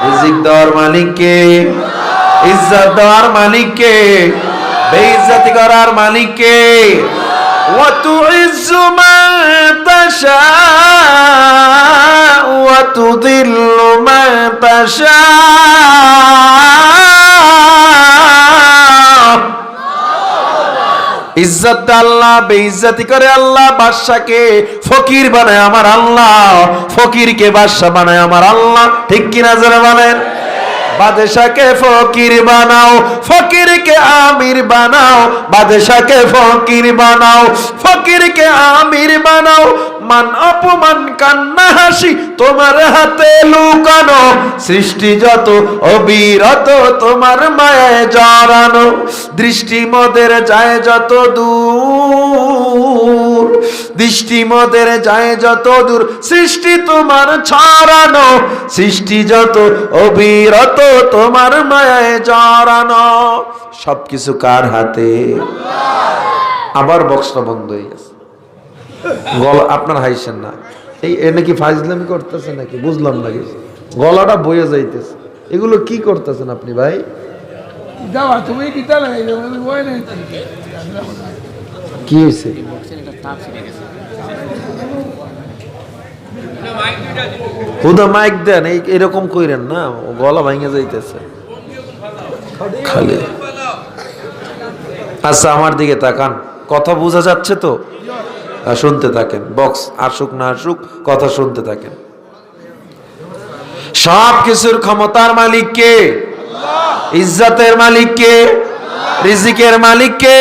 রিজিক দেওয়ার মালিককে ইজ্জত দেওয়ার মালিককে বেইজ্জতি করার মালিককে وتعز من تشاء وتذل من تشاء ইজ্জত আল্লাহ, বেইজ্জতি করে আল্লাহ, বাদশাকে ফকির বানায় আমার আল্লাহ। ফকিরকে বাদশা বানায় আমার আল্লাহ। ঠিক কিনা যারা বলেন? বাদশাকে ফকির বানাও, ফকিরকে আমির বানাও। বাদশাকে ফকির বানাও, ফকিরকে আমির বানাও। মান অপমান কান্না হাসি তোমার হাতে লুকানো। সৃষ্টি যত অবিরত, তোমার মায়ায় জড়ানো। দৃষ্টি মদের যায় যত দূর, দৃষ্টি মদের যায় যত দূর, সৃষ্টি তোমার ছড়ানো। সৃষ্টি যত অবিরত, তোমার মায়ায় জড়ানো। সবকিছু কার হাতে? আবার বক্সটা বন্ধ হয়ে গেছে। গলা আপনার হাইছেন না। এই এ নাকি ফাইজলামি করতেছে নাকি? বুঝলাম না কিছু। গলাটা বয়ে যাইতেছে। এগুলো কি করতেছেন আপনি ভাই? কি হয়েছে হুদা মাইক দেন এই এরকম কইরেন না গলা ভাঙে যাইতেছে। খালি। আচ্ছা আমার দিকে তাকান। কথা বোঝা যাচ্ছে তো? শুনতে থাকেন। বক্স আসুক না আসুক, কথা শুনতে থাকেন। সব কিছুর ক্ষমতার মালিক কে? ইজ্জতের মালিক কে? রিজিকের মালিক কে?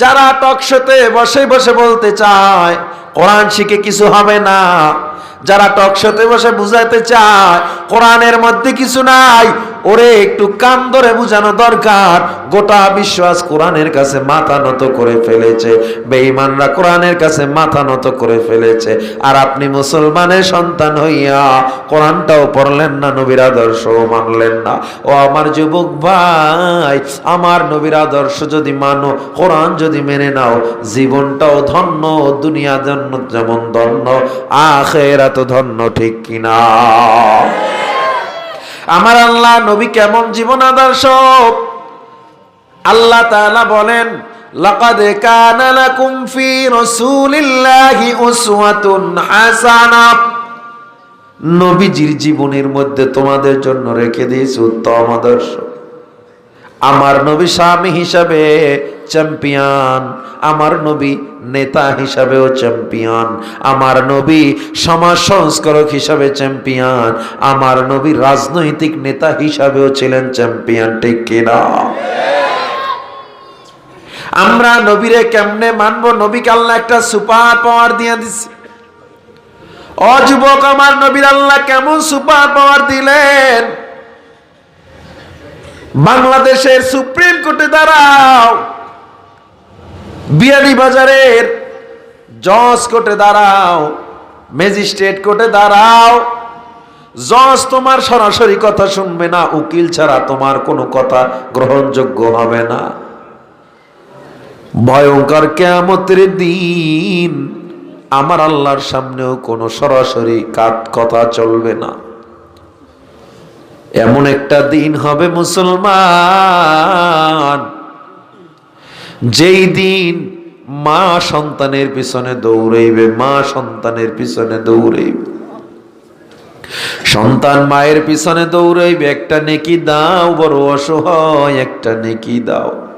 যারা টকশোতে বসে বসে বলতে চায়, কোরআন শিখে কিছু হবে না। যারা টকশোতে বসে বুঝাতে চায়, কোরআনের মধ্যে কিছু নাই ওরে একটু কান ধরে বুঝানো দরকার। গোটা বিশ্বাস কোরআনের কাছে মাথা নত করে ফেলেছে। বেঈমানরা কোরআনের কাছে মাথা নত করে ফেলেছে। আর আপনি মুসলমানের সন্তান হইয়া কোরআনটাও পড়লেন না, নবীর আদর্শও মানলেন না। ও আমার যুবক ভাই, আমার নবীর আদর্শ যদি মানো, কোরআন যদি মেনে নাও, জীবনটাও ধন্য, দুনিয়া জন্য যেমন ধন্য আখেরা তো ধন্য, ঠিক কিনা? আমার আল্লাহ নবী কেমন জীবন আদর্শ আল্লাহ তাআলা বলেন, লাকাদ কানা লাকুম ফি রাসূলিল্লাহি উসওয়াতুন হাসানা। নবীজির জীবনের মধ্যে তোমাদের জন্য রেখে দিয়েছি উত্তম আদর্শ। আমার নবী স্বামী হিসাবে চ্যাম্পিয়ন আমার নবী নেতা হিসাবেও চ্যাম্পিয়ন আমার নবী সমাজ সংস্কারক হিসাবে চ্যাম্পিয়ন আমার নবী রাজনৈতিক নেতা হিসাবেও ছিলেন চ্যাম্পিয়ন ঠিক কিনা? আমরা নবীরে কেমনে মানবো? নবীকে আল্লাহ একটা সুপার পাওয়ার দিয়ে দিচ্ছে অযুবক আমার নবীর আল্লাহ কেমন সুপার পাওয়ার দিলেন? বাংলাদেশের সুপ্রিম কোর্টে দাঁড়াও। বিয়ানি বাজারের জজ কোর্টে দাঁড়াও, ম্যাজিস্ট্রেট কোর্টে দাঁড়াও। জজ তোমার সরাসরি কথা শুনবে না, উকিল ছাড়া তোমার কোনো কথা গ্রহণযোগ্য হবে না। ভয়ঙ্কর কেমতের দিন, আমার আল্লাহর সামনেও কোনো সরাসরি কাত কথা চলবে না। এমন একটা দিন হবে মুসলমান যেই দিন মা সন্তানের পিছনে দৌড়াইবে, মা সন্তানের পিছনে দৌড়াইবে। সন্তান মায়ের পিছনে দৌড়াইবে, একটা নেকি দাও, বড় অসহায়, একটা নেকি দাও।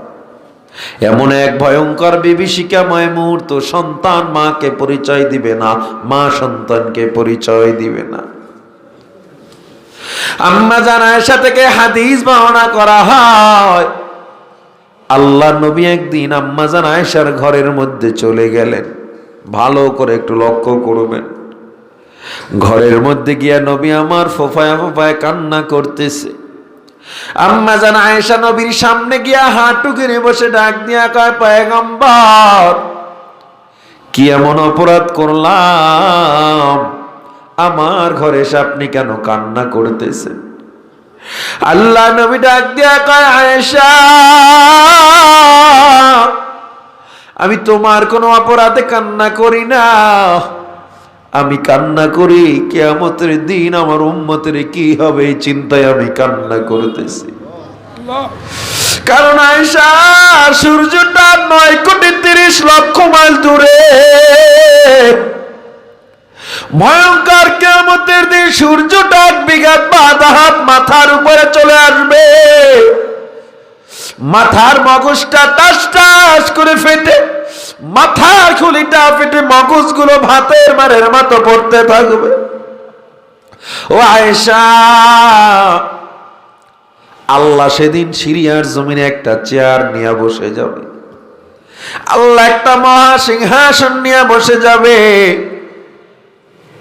এমন এক ভয়ঙ্কর বিভীষিকাময় মুহূর্ত, সন্তান মাকে পরিচয় দিবে না, মা সন্তানকে পরিচয় দিবে না। আম্মা জানায়সা থেকে হাদিস বর্ণনা করা হয় আল্লাহ নবী একদিন আম্মাজান আয়েশার ঘরের মধ্যে চলে গেলেন। ভালো করে একটু লক্ষ্য করবেন। ঘরের মধ্যে গিয়া নবী আমার ফোফায় ফোফায় কান্না করতেছে। আম্মাজান আয়েশা নবীর সামনে গিয়া হাঁটু কিনে বসে ডাক দিয়া কয়, পয়গম্বর, কি এমন অপরাধ করলাম? আমার ঘরে এসে আপনি কেন কান্না করতেছেন? আল্লাহ নবী ডাক দিয়া কয়, আয়েশা, আমি তোমার কোনো অপরাধে কান্না করি না। আমি কান্না করি, কেয়ামতের দিন আমার উম্মতের কি হবে চিন্তায় আমি কান্না করতেছি। কারণ আয়সা সূর্যটা নয় কোটি তিরিশ লক্ষ মাইল দূরে। ভয়ঙ্কর কেমতের দিন সূর্যটা বিঘাত বাধা হাত মাথার উপরে চলে আসবে। মাথার মগজটা টাস টাস করে ফেটে, মাথার খুলিটা ফেটে মগজগুলো ভাতের মারের মতো পড়তে থাকবে। ও আয়েশা, আল্লাহ সেদিন সিরিয়ার জমিনে একটা চেয়ার নিয়ে বসে যাবে। আল্লাহ একটা মহা সিংহাসন নিয়ে বসে যাবে।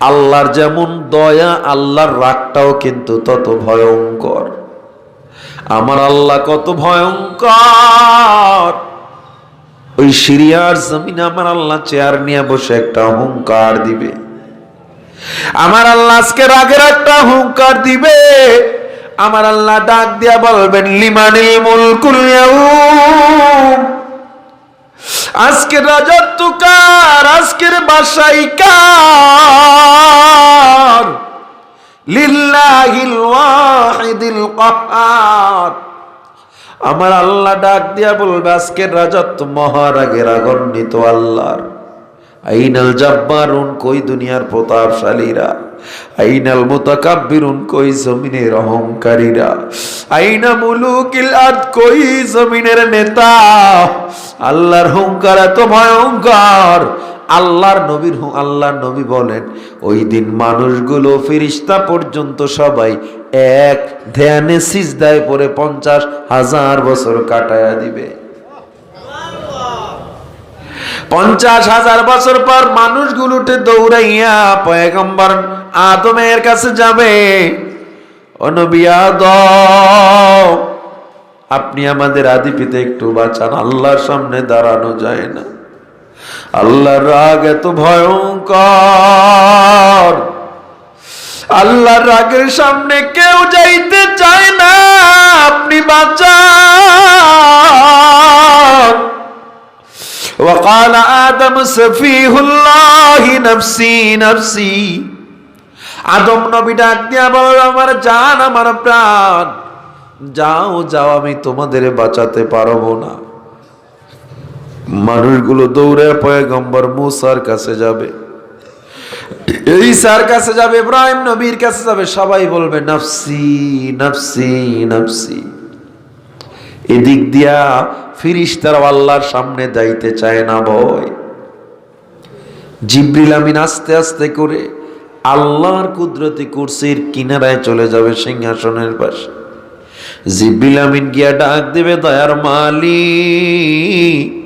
আল্লাহর যেমন দয়া, আল্লাহর রাগটাও কিন্তু তত ভয়ঙ্কর। আমার আল্লাহ কত ভয়ঙ্কর। ওই সিরিয়ার জমিনে আমার আল্লাহ চেয়ার নিয়ে বসে একটা অহংকার দিবে। আমার আল্লাহ আজকে রাগের একটা অহংকার দিবে। আমার আল্লাহ ডাক দিয়া বলবেন, লিমানিল মুলকুল আজকের রাজত্ব কার আজকের বাসাই কার? আমার আল্লাহ ডাক দিয়া বলবে, আজকের রাজত্ব মহারাগের আগন্বিত আল্লাহর। আইনাল জাব্বারুন, কই দুনিয়ার প্রতাপশালীরা? আইনাল মুতাকাব্বিরুন, কই জমিনের অহংকারীরা? আইনা মুলুকিল আদ কই জমিনের নেতা? আল্লাহর হুঙ্কার এত ভয়ঙ্কর। আল্লাহর নবীর আল্লাহর নবী বলেন, ওই দিন মানুষগুলো ফিরিস্তা পর্যন্ত সবাই এক ধ্যানে সিজদায় পরে পঞ্চাশ হাজার বছর কাটায়া দিবে। পঞ্চাশ হাজার বছর পর মানুষগুলো উঠে দৌড়াইয়া পয়গম্বর আদমের কাছে যাবে। আপনি আমাদের আদি পিতা একটু বাঁচান, আল্লাহর সামনে দাঁড়ানো যায় না। আল্লাহর রাগ এত ভয়ঙ্কর। আল্লাহর রাগের সামনে কেউ যাইতে চায় না, আপনি বাঁচান। وقال آدم سفيه الله نفسي نفسي আদম নবী ডাক দিয়া বল আমার জান আমার প্রাণ যাও যাও আমি তোমাদের বাঁচাতে পারবো না মানুষগুলো দৌড়ে পয়গম্বর মুসার কাছে যাবে এই স্যার কাছে যাবে ইব্রাহিম নবীর কাছে যাবে সবাই বলবে নাফসি নাফসি নাফসি এদিক দিয়া ফিরিস্তারা আল্লাহর সামনে যাইতে চায় না ভয় জিব্রিল আমিন আস্তে আস্তে করে আল্লাহর কুদরতি কুরসির কিনারায় চলে যাবে সিংহাসনের পাশে। জিব্রিল আমিন গিয়া ডাক দেবে, দয়ার মালিক,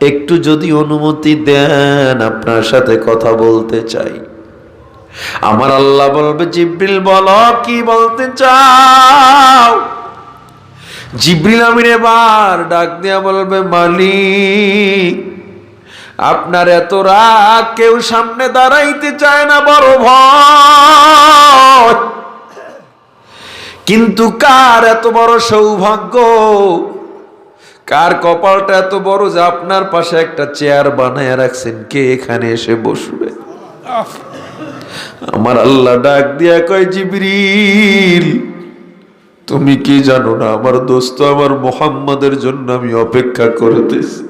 একটু যদি অনুমতি দেন আপনার সাথে কথা বলতে চাই। আমার আল্লাহ বলবে, জিব্রিল, বলো, কি বলতে চাও? জিব্রিল আমিন এবার ডাক দিয়া বলবে মালিক আপনার এত রাগ কেউ সামনে দাঁড়াইতে চায় না বড় ভয়। কিন্তু কার এত বড় সৌভাগ্য? কার কপালটা এত বড় যে আপনার পাশে একটা চেয়ার বানায় রাখছেন? কে এখানে এসে বসবে? আমার আল্লাহ ডাক দিয়া কয় জিবরিল তুমি কি জানো না? আমার দোস্ত আমার মোহাম্মদের জন্য আমি অপেক্ষা করতেছি।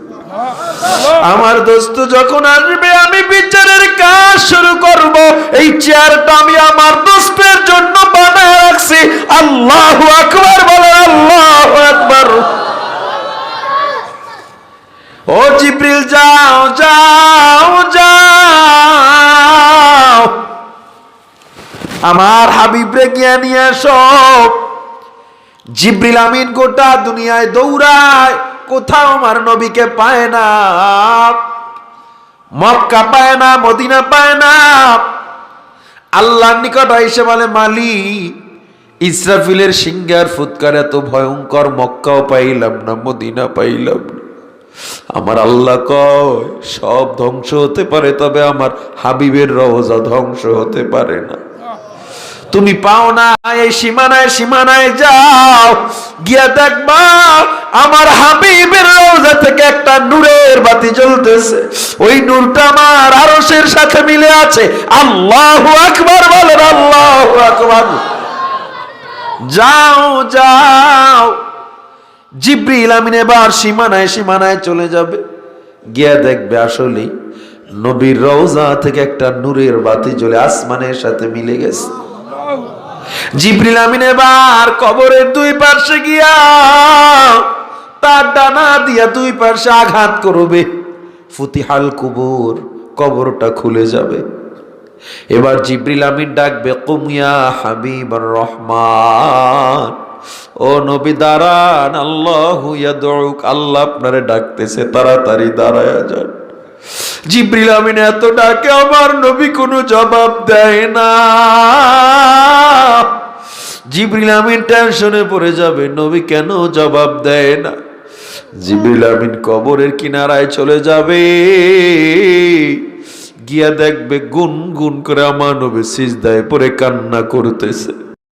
আমার দোস্ত যখন আসবে, আমি বিচারের কাজ শুরু করব। এই চেয়ারটা আমি আমার দোস্তের জন্য বানায় রাখছি। আল্লাহ আকবার বলে আল্লাহ আকবার। ও জিব্রিল, যাও যাও যাও। আমার হাবিবরে নিয়ে এসো। জিব্রিল আমিন গোটা দুনিয়ায় দৌড়ায়, কোথাও আমার নবীকে পায় না। মক্কা পায় না, মদিনা পায় না। আল্লাহর নিকট এসে বলে মালি ইসরাফিলের সিঙ্গার ফুৎকার এত ভয়ঙ্কর, মক্কাও পাইলাম না, মদিনা পাইলাম না। আমার আল্লাহ কয়, সব ধ্বংস হতে পারে, তবে আমার হাবিবের রওজা ধ্বংস হতে পারে না। তুমি পাও না, এই সীমানায় সীমানায় যাও। গিয়া দেখবা, আমার হাবিবের রওজা থেকে একটা নূরের বাতি জ্বলতেছে। ওই নূরটা আমার আরশের সাথে মিলে আছে। আল্লাহু আকবার বলেন, আল্লাহু আকবার। যাও যাও। জিব্রিল আমিন এবার সীমানায় সীমানায় চলে যাবে। গিয়া দেখবে আসলেই নবীর রওজা থেকে একটা নূরের বাতি জ্বলে আসমানের সাথে মিলে গেছে। এবার কবরের দুই গিয়া তার ডানা দিয়া দুই আঘাত করবে। ফুতিহাল কুবুর, কবরটা খুলে যাবে। এবার জিব্রিল আমিন ডাকবে কুমিয়া হাবিব রহমান, ও নবী দাঁড়ান, আল্লাহ আল্লাহ আপনারে ডাকতেছে, তাড়াতাড়ি দাঁড়ায় যান। জিব্রিল আমিন এত ডাকে আমার নবী কোনো জবাব দেয় না। জিব্রিল আমিন টেনশনে পড়ে যাবে, নবী কেন জবাব দেয় না? জিব্রিল আমিন কবরের কিনারায় চলে যাবে। গিয়া দেখবে গুন গুন করে আমার নবী সিজদায় পরে কান্না করতেছে।